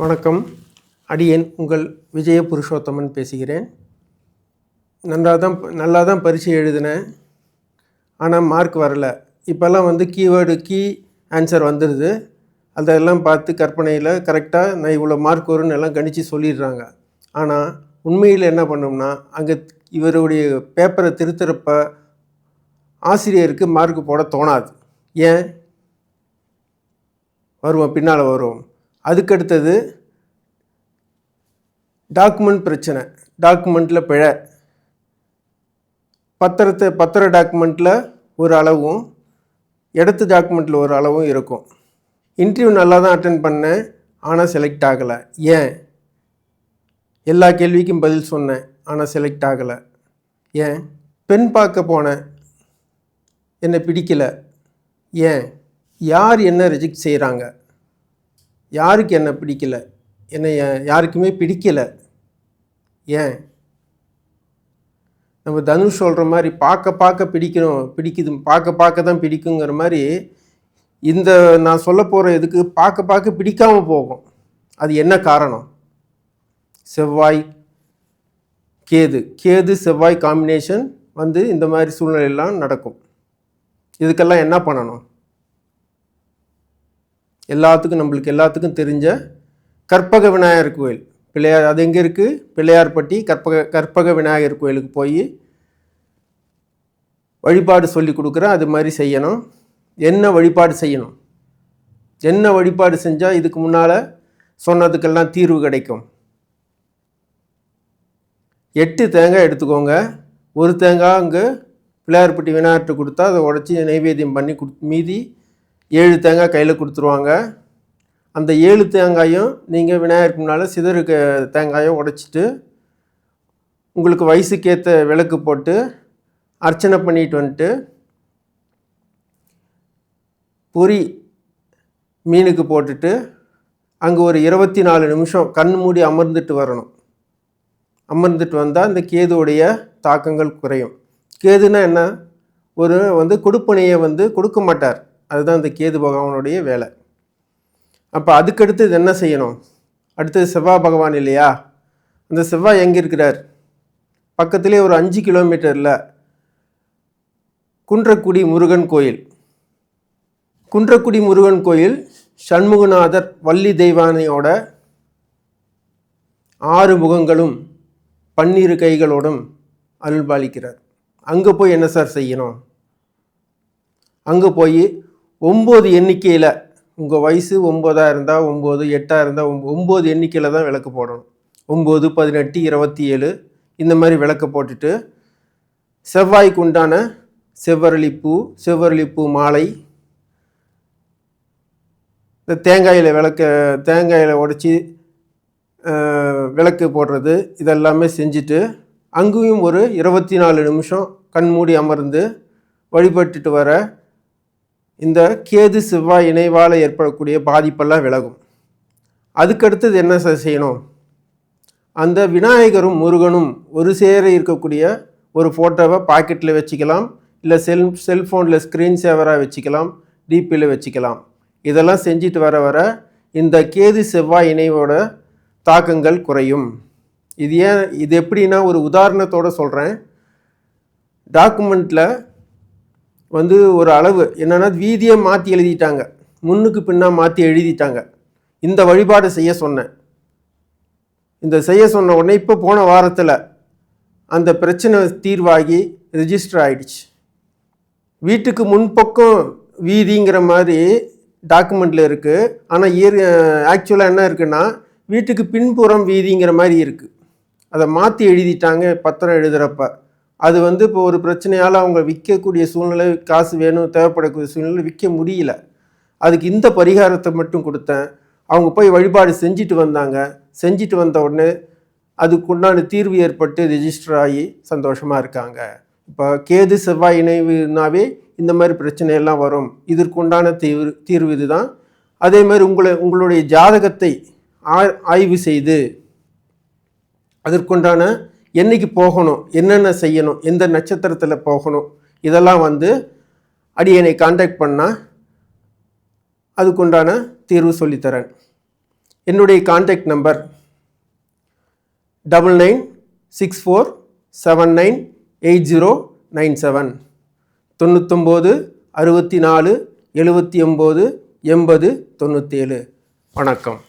வணக்கம். அடியேன் உங்கள் விஜய புருஷோத்தமன் பேசுகிறேன். நல்லா தான் நல்லா தான் பரீட்சை எழுதினேன் ஆனால் மார்க் வரலை. இப்போல்லாம் வந்து கீவேர்டு கீ ஆன்சர் வந்துடுது அதெல்லாம் பார்த்து கற்பனையில் கரெக்டாக நான் இவ்வளோ மார்க் வரும்னு எல்லாம் கணித்து சொல்லிடுறாங்க. ஆனால் உண்மையில் என்ன பண்ணோம்னா அங்கே இவருடைய பேப்பரை திருத்துறப்ப ஆசிரியருக்கு மார்க் போட தோணாது. ஏன்? வருவோம் பின்னால் வருவோம். அதுக்கடுத்தது டாக்குமெண்ட் பிரச்சனை. டாக்குமெண்ட்டில் பிழை. பத்திரத்தை பத்திர டாக்குமெண்ட்டில் ஒரு அளவும் இடத்து டாக்குமெண்ட்டில் ஒரு அளவும் இருக்கும். இன்டர்வியூ நல்லா தான் அட்டன் பண்ணேன் ஆனால் செலக்ட் ஆகலை. ஏன்? எல்லா கேள்விக்கும் பதில் சொன்னேன் ஆனால் செலக்ட் ஆகலை. ஏன்? பெண் பார்க்க போனேன். என்னை பிடிக்கலை. ஏன்? யார் என்ன ரிஜெக்ட் செய்கிறாங்க யாருக்கு என்னை பிடிக்கல? என்னை யாருக்குமே பிடிக்கலை. ஏன்? நம்ம தனுஷ் சொல்கிற மாதிரி பார்க்க பார்க்க பிடிக்கணும். பிடிக்குது பார்க்க பார்க்க தான் பிடிக்குங்கிற மாதிரி இந்த நான் சொல்ல போகிற இதுக்கு பார்க்க பார்க்க பிடிக்காமல் போகும். அது என்ன காரணம்? செவ்வாய் கேது. கேது செவ்வாய் காம்பினேஷன் வந்து இந்த மாதிரி சூழ்நிலையெல்லாம் நடக்கும். இதுக்கெல்லாம் என்ன பண்ணணும்? எல்லாத்துக்கும் நம்மளுக்கு எல்லாத்துக்கும் தெரிஞ்ச கற்பக விநாயகர் கோயில். பிள்ளையார் அது எங்கே இருக்குது பிள்ளையார்பட்டி கற்பக கற்பக விநாயகர் கோயிலுக்கு போய் வழிபாடு சொல்லி கொடுக்குறேன். அது மாதிரி செய்யணும். என்ன வழிபாடு செய்யணும்? என்ன வழிபாடு செஞ்சால் இதுக்கு முன்னால் சொன்னதுக்கெல்லாம் தீர்வு கிடைக்கும். எட்டு தேங்காய் எடுத்துக்கோங்க. ஒரு தேங்காய் அங்கே பிள்ளையார்பட்டி விநாயகர்கிட்ட கொடுத்தா அதை உடச்சி நைவேத்தியம் பண்ணி கொடு மீதி ஏழு தேங்காய் கையில் கொடுத்துருவாங்க. அந்த ஏழு தேங்காயும் நீங்கள் விநாயகருக்கு முன்னால் சிதறுக்க தேங்காயும் உடைச்சிட்டு உங்களுக்கு வயசுக்கேற்ற விளக்கு போட்டு அர்ச்சனை பண்ணிட்டு வந்துட்டு பொறி மீனுக்கு போட்டுட்டு அங்கே ஒரு இருபத்தி நாலு நிமிஷம் கண் மூடி அமர்ந்துட்டு வரணும். அமர்ந்துட்டு வந்தால் இந்த கேதுவுடைய தாக்கங்கள் குறையும். கேதுன்னா என்ன? ஒரு வந்து கொடுப்பனையை வந்து கொடுக்க மாட்டார். அதுதான் இந்த கேது பகவானுடைய வேலை. அப்போ அதுக்கடுத்து இது என்ன செய்யணும்? அடுத்தது செவ்வாய் பகவான் இல்லையா? அந்த செவ்வாய் எங்கே இருக்கிறார்? பக்கத்திலே ஒரு அஞ்சு கிலோமீட்டரில் குன்றக்குடி முருகன் கோயில். குன்றக்குடி முருகன் கோயில் சண்முகநாதர் வள்ளி தெய்வானையோட ஆறு முகங்களும் பன்னிரு கைகளோடும் அருள்பாலிக்கிறார். அங்கே போய் என்ன சார் செய்யணும்? அங்கே போய் ஒம்பது எண்ணிக்கையில் உங்கள் வயசு ஒம்பதாக இருந்தால் ஒம்பது எட்டாக இருந்தால் ஒம்பது எண்ணிக்கையில் தான் விளக்கு போடணும். ஒம்பது பதினெட்டு இருபத்தி ஏழு இந்த மாதிரி விளக்கு போட்டுட்டு செவ்வாய்க்கு உண்டான செவ்வரளிப்பூ செவ்வரளிப்பூ மாலை இந்த தேங்காயில் விளக்க தேங்காயில் உடச்சி விளக்கு போடுறது இதெல்லாமே செஞ்சுட்டு அங்கேயும் ஒரு இருபத்தி நாலு நிமிஷம் கண் மூடி அமர்ந்து வழிபட்டுட்டு வர இந்த கேது செவ்வாய் இணைவால் ஏற்படக்கூடிய பாதிப்பெல்லாம் விலகும். அதுக்கடுத்தது என்ன செய்யணும்? அந்த விநாயகரும் முருகனும் ஒரு சேர இருக்கக்கூடிய ஒரு ஃபோட்டோவை பாக்கெட்டில் வச்சுக்கலாம். இல்லை செல் செல்ஃபோனில் ஸ்க்ரீன் சேவராக வச்சுக்கலாம். டிபியில் வச்சுக்கலாம். இதெல்லாம் செஞ்சுட்டு வர வர இந்த கேது செவ்வாய் இணைவோட தாக்கங்கள் குறையும். இது ஏன் இது எப்படின்னா ஒரு உதாரணத்தோடு சொல்கிறேன் டாக்குமெண்ட்டில் வந்து ஒரு அளவு. என்னென்னா வீதியை மாற்றி எழுதிட்டாங்க. முன்னுக்கு பின்னாக மாற்றி எழுதிட்டாங்க. இந்த வழிபாடு செய்ய சொன்னேன். இந்த செய்ய சொன்ன உடனே இப்போ போன வாரத்தில் அந்த பிரச்சனை தீர்வாகி ரிஜிஸ்டர் ஆகிடுச்சு வீட்டுக்கு முன்பக்கம் வீதிங்கிற மாதிரி டாக்குமெண்ட்டில் இருக்குது ஆனால் இயர் ஆக்சுவலாக என்ன இருக்குன்னா வீட்டுக்கு பின்புறம் வீதிங்கிற மாதிரி இருக்குது அதை மாற்றி எழுதிட்டாங்க பத்திரம் எழுதுகிறப்ப அது வந்து இப்போ ஒரு பிரச்சனையால் அவங்க விற்கக்கூடிய சூழ்நிலை காசு வேணும் தேவைப்படக்கூடிய சூழ்நிலை விற்க முடியல. அதுக்கு இந்த பரிகாரத்தை மட்டும் கொடுத்தேன். அவங்க போய் வழிபாடு செஞ்சுட்டு வந்தாங்க. செஞ்சுட்டு வந்த உடனே அதுக்குண்டான தீர்வு ஏற்பட்டு ரிஜிஸ்டர் ஆகி சந்தோஷமாக இருக்காங்க. இப்போ கேது செவ்வாய் இணைவுனாவே இந்த மாதிரி பிரச்சனையெல்லாம் வரும். இதற்குண்டான தீர்வு தீர்வு இதுதான். அதே மாதிரி உங்களை உங்களுடைய ஜாதகத்தை ஆ- ஆய்வு செய்து அதற்குண்டான என்னைக்கு போகணும் என்னென்ன செய்யணும் எந்த நட்சத்திரத்தில் போகணும் இதெல்லாம் வந்து அடியனை காண்டாக்ட் பண்ணால் அதுக்குண்டான தீர்வு சொல்லித்தரேன். என்னுடைய contact number double nine six four seven nine eight zero nine seven தொண்ணூத்தொம்பது அறுபத்தி நாலு எழுபத்தி ஒம்பது எண்பது தொண்ணூற்றேழு வணக்கம்.